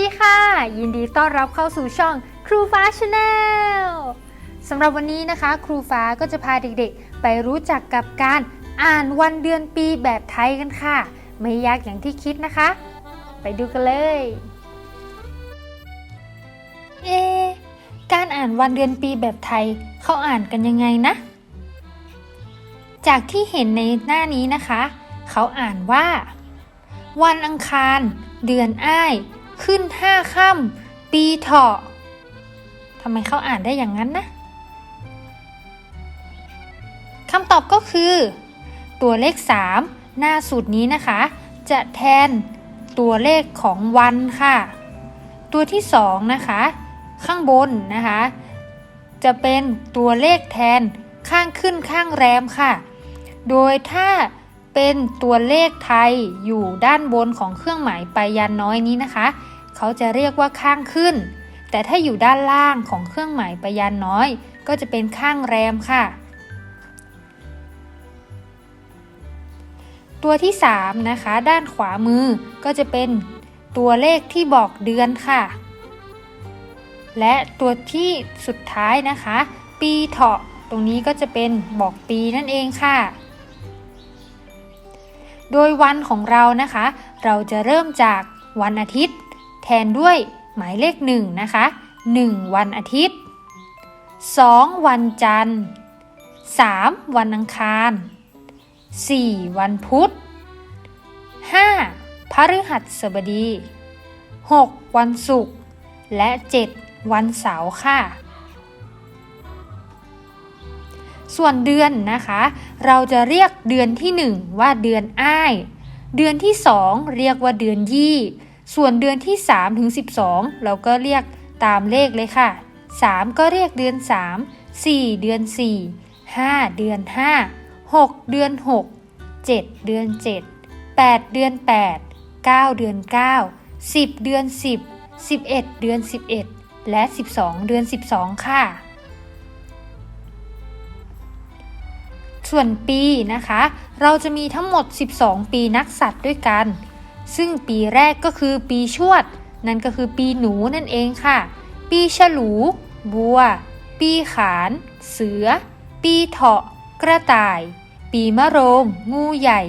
ดีค่ะ ยินดีต้อนรับเข้าสู่ช่องครูฟ้าชาแนลสำหรับวันนี้นะคะ ครูฟ้าก็จะพาเด็กๆ ไปรู้จักกับการอ่านวันเดือนปีแบบไทยกันค่ะ ไม่ยากอย่างที่คิดนะคะ ไปดูกันเลย เอ การอ่านวันเดือนปีแบบไทยเขาอ่านกันยังไงนะ จากที่เห็นในหน้านี้นะคะ เขาอ่านว่า วันอังคาร เดือนอ้าย ขึ้นห้าค่ำปีเถาะทำไมเขาอ่านได้อย่างนั้นนะคำตอบก็คือ ตัวเลข 3 หน้าสูตรนี้นะคะ จะแทนตัวเลขของวันค่ะ ตัวที่ 2 นะคะ ข้างบนนะคะ จะเป็นตัวเลขแทนข้างขึ้นข้างแรมค่ะ โดยถ้า เป็นตัวเลขไทยอยู่ด้านบนของเครื่องหมายไปยันน้อยนี้นะคะ เขาจะเรียกว่าข้างขึ้น แต่ถ้าอยู่ด้านล่างของเครื่องหมายไปยันน้อย ก็จะเป็นข้างแรมค่ะ ตัวที่ 3 นะคะ ด้านขวามือก็จะเป็นตัวเลขที่บอกเดือนค่ะ และตัวที่สุดท้ายนะคะ ปีเถาะตรงนี้ก็จะเป็นบอกปีนั่นเองค่ะ โดยวันของเรานะคะ เราจะเริ่มจากวันอาทิตย์ แทนด้วยหมายเลข1นะคะ 1 วันอาทิตย์ 2 วันจันทร์ 3 วันอังคาร 4 วันพุธ 5. พฤหัสบดี 6. วันศุกร์และ 7. วันเสาร์ค่ะ ส่วนเดือนนะคะ เราจะเรียกเดือนที่ 1 ว่าเดือนอ้าย เดือนที่ 2 เรียกว่าเดือนยี่ ส่วนเดือนที่3ถึง12 เราก็เรียกตามเลขเลยค่ะ 3 ก็เรียกเดือน 3 4 เดือน 4 5 เดือน 5 6 เดือน 6 7 เดือน 7 8 เดือน 8 9 เดือน 9 10 เดือน 10 11 เดือน 11 และ 12 เดือน 12 ค่ะ ส่วนปีนะคะ เราจะมีทั้งหมด 12 ปีนักสัตว์ด้วยกัน ซึ่งปีแรกก็คือปีชวด นั่นก็คือปีหนูนั่นเองค่ะ ปีฉลู บัว ปีขาน เสือ ปีเถาะ กระต่าย ปีมะโรง งูใหญ่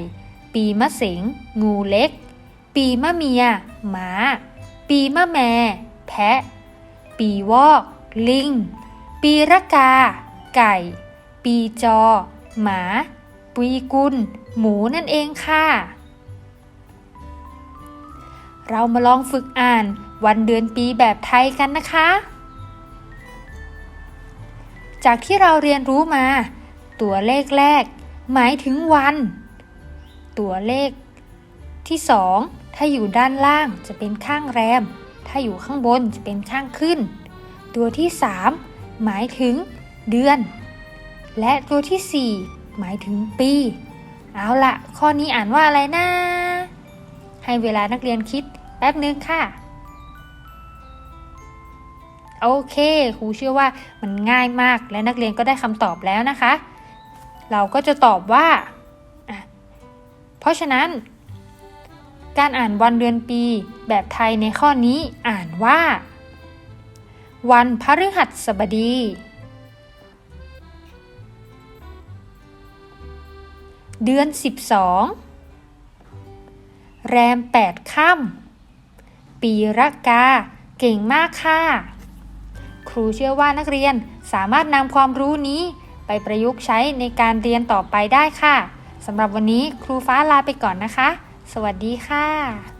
ปีมะเสง งูเล็ก ปีมะเมีย หมา ปีมะแม แพะ ปีวอก ลิง ปีระกา ไก่ ปีจอ หมาปีกุล หมูนั่นเองค่ะ เรามาลองฝึกอ่านวันเดือนปีแบบไทยกันนะคะ จากที่เราเรียนรู้มา ตัวเลขแรก หมายถึงวัน ตัวเลขที่สองถ้าอยู่ด้านล่างจะเป็นข้างแรม ถ้าอยู่ข้างบนจะเป็นข้างขึ้น ตัวที่สามหมายถึงเดือน และตัวที่สี่หมายถึงปี เอาละข้อนี้อ่านว่าอะไรนะ ให้เวลานักเรียนคิดแป๊บนึงค่ะ โอเคครูเชื่อว่ามันง่ายมากและนักเรียนก็ได้คำตอบแล้วนะคะ เราก็จะตอบว่า เพราะฉะนั้น การอ่านวันเดือนปีแบบไทยในข้อนี้อ่านว่า วันพฤหัสบดี เดือน 12 แรม 8 ค่ำ ปีระกา เก่งมากค่ะ ครูเชื่อว่านักเรียนสามารถนำความรู้นี้ไปประยุกต์ใช้ในการเรียนต่อไปได้ค่ะ สำหรับวันนี้ครูฟ้าลาไปก่อนนะคะ สวัสดีค่ะ